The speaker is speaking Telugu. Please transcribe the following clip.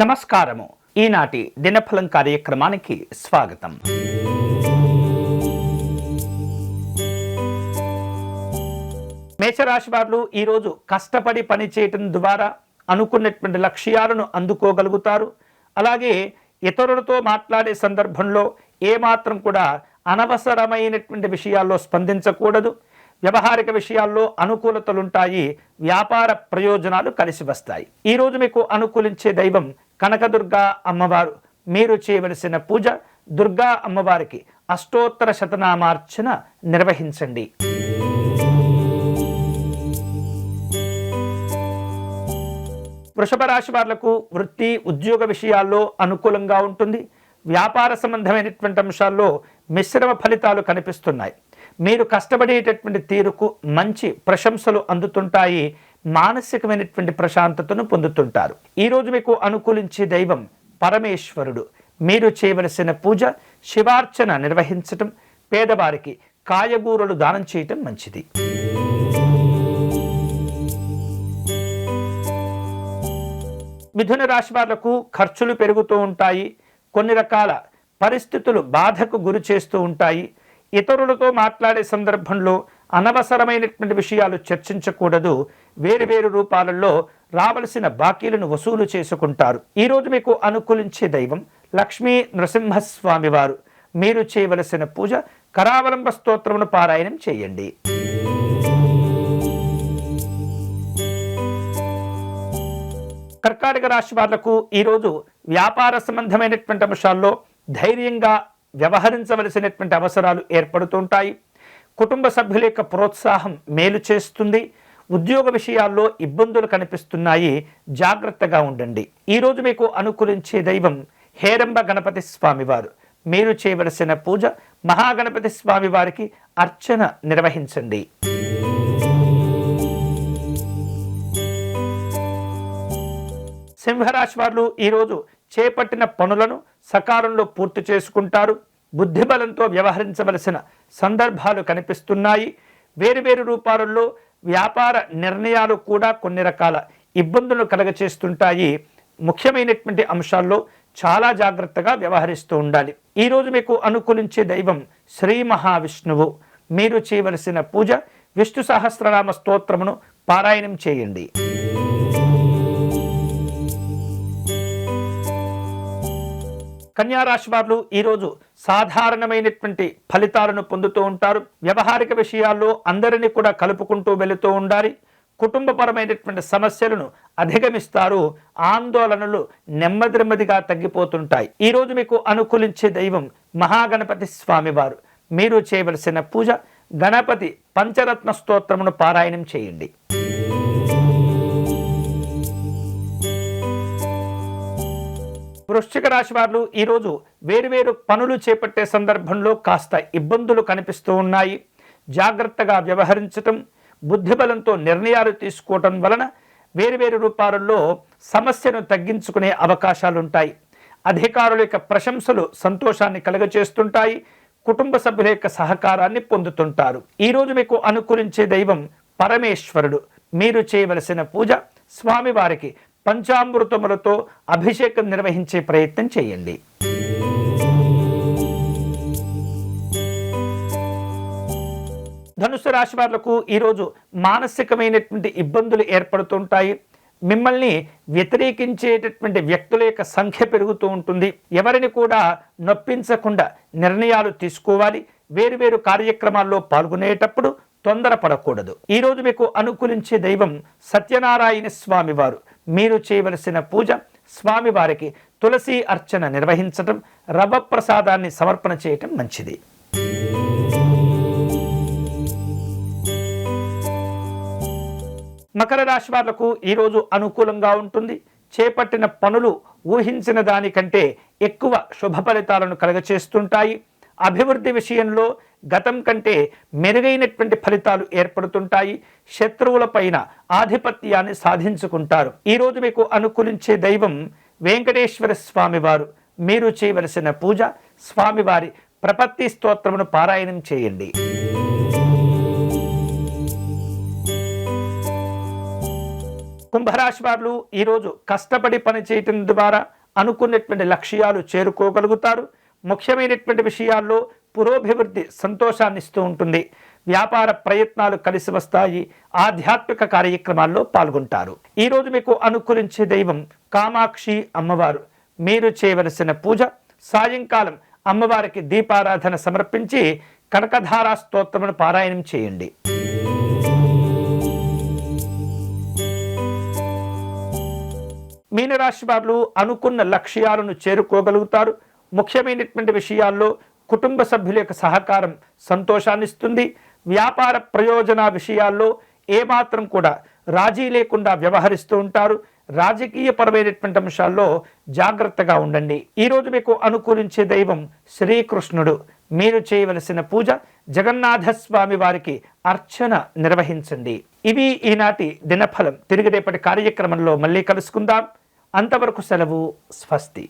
నమస్కారము. ఈనాటి దినఫలం కార్యక్రమానికి స్వాగతం. మేషరాశి వారు ఈరోజు కష్టపడి పని చేయటం ద్వారా అనుకున్నటువంటి లక్ష్యాలను అందుకోగలుగుతారు. అలాగే ఇతరులతో మాట్లాడే సందర్భంలో ఏమాత్రం కూడా అనవసరమైనటువంటి విషయాల్లో స్పందించకూడదు. వ్యవహారిక విషయాల్లో అనుకూలతలుంటాయి. వ్యాపార ప్రయోజనాలు కలిసి వస్తాయి. ఈరోజు మీకు అనుకూలించే దైవం కనకదుర్గా అమ్మవారు. మీరు చేయవలసిన పూజ దుర్గా అమ్మవారికి అష్టోత్తర శతనామార్చన నిర్వహించండి. వృషభ రాశి వాళ్ళకు వృత్తి ఉద్యోగ విషయాల్లో అనుకూలంగా ఉంటుంది. వ్యాపార సంబంధమైనటువంటి అంశాల్లో మిశ్రమ ఫలితాలు కనిపిస్తున్నాయి. మీరు కష్టపడేటటువంటి తీరుకు మంచి ప్రశంసలు అందుతుంటాయి. మానసికమైనటువంటి ప్రశాంతతను పొందుతుంటారు. ఈరోజు మీకు అనుకూలించే దైవం పరమేశ్వరుడు. మీరు చేయవలసిన పూజ శివార్చన నిర్వహించటం పేదవారికి కాయగూరలు దానం చేయటం మంచిది. మిథున రాశి వాళ్ళకు ఖర్చులు పెరుగుతూ ఉంటాయి. కొన్ని రకాల పరిస్థితులు బాధకు గురి చేస్తూ ఉంటాయి. ఇతరులతో మాట్లాడే సందర్భంలో అనవసరమైనటువంటి విషయాలు చర్చించకూడదు. వేరు వేరు రూపాలలో రావలసిన బాకీలను వసూలు చేసుకుంటారు. ఈరోజు మీకు అనుకూలించే దైవం లక్ష్మీ నృసింహస్వామి వారు మీరు చేయవలసిన పూజ కరావలంబ స్తోత్రమును పారాయణం చేయండి. కర్కాటక రాశి వాళ్ళకు ఈరోజు వ్యాపార సంబంధమైనటువంటి అంశాల్లో ధైర్యంగా వ్యవహరించవలసినటువంటి అవసరాలు ఏర్పడుతుంటాయి కుటుంబ సభ్యుల యొక్క ప్రోత్సాహం మేలు చేస్తుంది. ఉద్యోగ విషయాల్లో ఇబ్బందులు కనిపిస్తున్నాయి జాగ్రత్తగా ఉండండి. ఈరోజు మీకు అనుకూలించే దైవం హేరంబ గణపతి స్వామివారు. మీరు చేయవలసిన పూజ మహాగణపతి స్వామి వారికి అర్చన నిర్వహించండి. సింహరాశి వారు ఈరోజు చేపట్టిన పనులను సకాలంలో పూర్తి చేసుకుంటారు. బుద్ధిబలంతో వ్యవహరించవలసిన సందర్భాలు కనిపిస్తున్నాయి. వేరువేరు రూపాలలో వ్యాపార నిర్ణయాలు కూడా కొన్ని రకాల ఇబ్బందులు కలగచేస్తుంటాయి. ముఖ్యమైనటువంటి అంశాల్లో చాలా జాగ్రత్తగా వ్యవహరిస్తూ ఉండాలి. ఈరోజు మీకు అనుకూలించే దైవం శ్రీ మహావిష్ణువు. మీరు చేయవలసిన పూజ విష్ణు సహస్రనామ స్తోత్రమును పారాయణం చేయండి. కన్యారాశి వారు ఈరోజు సాధారణమైనటువంటి ఫలితాలను పొందుతూ ఉంటారు. వ్యవహారిక విషయాల్లో అందరినీ కూడా కలుపుకుంటూ వెళుతూ ఉండాలి. కుటుంబపరమైనటువంటి సమస్యలను అధిగమిస్తారు. ఆందోళనలు నెమ్మది నెమ్మదిగా తగ్గిపోతుంటాయి. ఈరోజు మీకు అనుకూలించే దైవం మహాగణపతి స్వామివారు. మీరు చేయవలసిన పూజ గణపతి పంచరత్న స్తోత్రమును పారాయణం చేయండి. వృశ్చిక రాశి వారు ఈరోజు వేరువేరు పనులు చేపట్టే సందర్భంలో కాస్త ఇబ్బందులు కనిపిస్తూ ఉన్నాయి. జాగ్రత్తగా వ్యవహరించటం బుద్ధిబలంతో నిర్ణయాలు తీసుకోవటం వలన వేరువేరు రూపాలలో సమస్యను తగ్గించుకునే అవకాశాలుంటాయి. అధికారుల యొక్క ప్రశంసలు సంతోషాన్ని కలుగచేస్తుంటాయి కుటుంబ సభ్యుల యొక్క సహకారాన్ని పొందుతుంటారు. ఈరోజు మీకు అనుకూలించే దైవం పరమేశ్వరుడు. మీరు చేయవలసిన పూజ స్వామివారికి పంచామృతములతో అభిషేకం నిర్వహించే ప్రయత్నం చేయండి. ధనుసు రాశి వాళ్ళకు ఈరోజు మానసికమైనటువంటి ఇబ్బందులు ఏర్పడుతుంటాయి. మిమ్మల్ని వ్యతిరేకించేటటువంటి వ్యక్తుల యొక్క సంఖ్య పెరుగుతూ ఉంటుంది. ఎవరిని కూడా నొప్పించకుండా నిర్ణయాలు తీసుకోవాలి. వేరువేరు కార్యక్రమాల్లో పాల్గొనేటప్పుడు తొందరపడకూడదు. ఈరోజు మీకు అనుకూలించే దైవం సత్యనారాయణ స్వామి వారు. మీరు చేయవలసిన పూజ స్వామివారికి తులసి అర్చన నిర్వహించటం రవ ప్రసాదాన్ని సమర్పణ చేయటం మంచిది. మకర రాశి వాళ్ళకు ఈరోజు అనుకూలంగా ఉంటుంది. చేపట్టిన పనులు ఊహించిన దానికంటే ఎక్కువ శుభ ఫలితాలను కలగచేస్తుంటాయి. అభివృద్ధి విషయంలో గతం కంటే మెరుగైనటువంటి ఫలితాలు ఏర్పడుతుంటాయి. శత్రువులపైన ఆధిపత్యాన్ని సాధించుకుంటారు. ఈరోజు మీకు అనుకూలించే దైవం వెంకటేశ్వర స్వామివారు. మీరు చేయవలసిన పూజ స్వామివారి ప్రపత్తి స్తోత్రమును పారాయణం చేయండి. కుంభరాశి వారు ఈరోజు కష్టపడి పని చేయటం ద్వారా అనుకున్నటువంటి లక్ష్యాలు చేరుకోగలుగుతారు. ముఖ్యమైనటువంటి విషయాల్లో పురోభివృద్ధి సంతోషాన్ని ఇస్తూ ఉంటుంది. వ్యాపార ప్రయత్నాలు కలిసి వస్తాయి. ఆధ్యాత్మిక కార్యక్రమాల్లో పాల్గొంటారు. ఈరోజు మీకు అనుకూలించే దైవం కామాక్షి అమ్మవారు. మీరు చేయవలసిన పూజ సాయంకాలం అమ్మవారికి దీపారాధన సమర్పించి కనకధారా స్తోత్రమును పారాయణం చేయండి. మీనరాశి వారు అనుకున్న లక్ష్యాలను చేరుకోగలుగుతారు. ముఖ్యమైనటువంటి విషయాల్లో కుటుంబ సభ్యుల యొక్క సహకారం సంతోషాన్నిస్తుంది. వ్యాపార ప్రయోజన విషయాల్లో ఏమాత్రం కూడా రాజీ లేకుండా వ్యవహరిస్తూ ఉంటారు. రాజకీయపరమైనటువంటి అంశాల్లో జాగ్రత్తగా ఉండండి. ఈరోజు మీకు అనుకూలించే దైవం శ్రీకృష్ణుడు. మీరు చేయవలసిన పూజ జగన్నాథస్వామి వారికి అర్చన నిర్వహించండి. ఇవి ఈనాటి దినఫలం. తిరిగి రేపటి కార్యక్రమంలో మళ్ళీ కలుసుకుందాం. అంతవరకు సెలవు. స్వస్తి.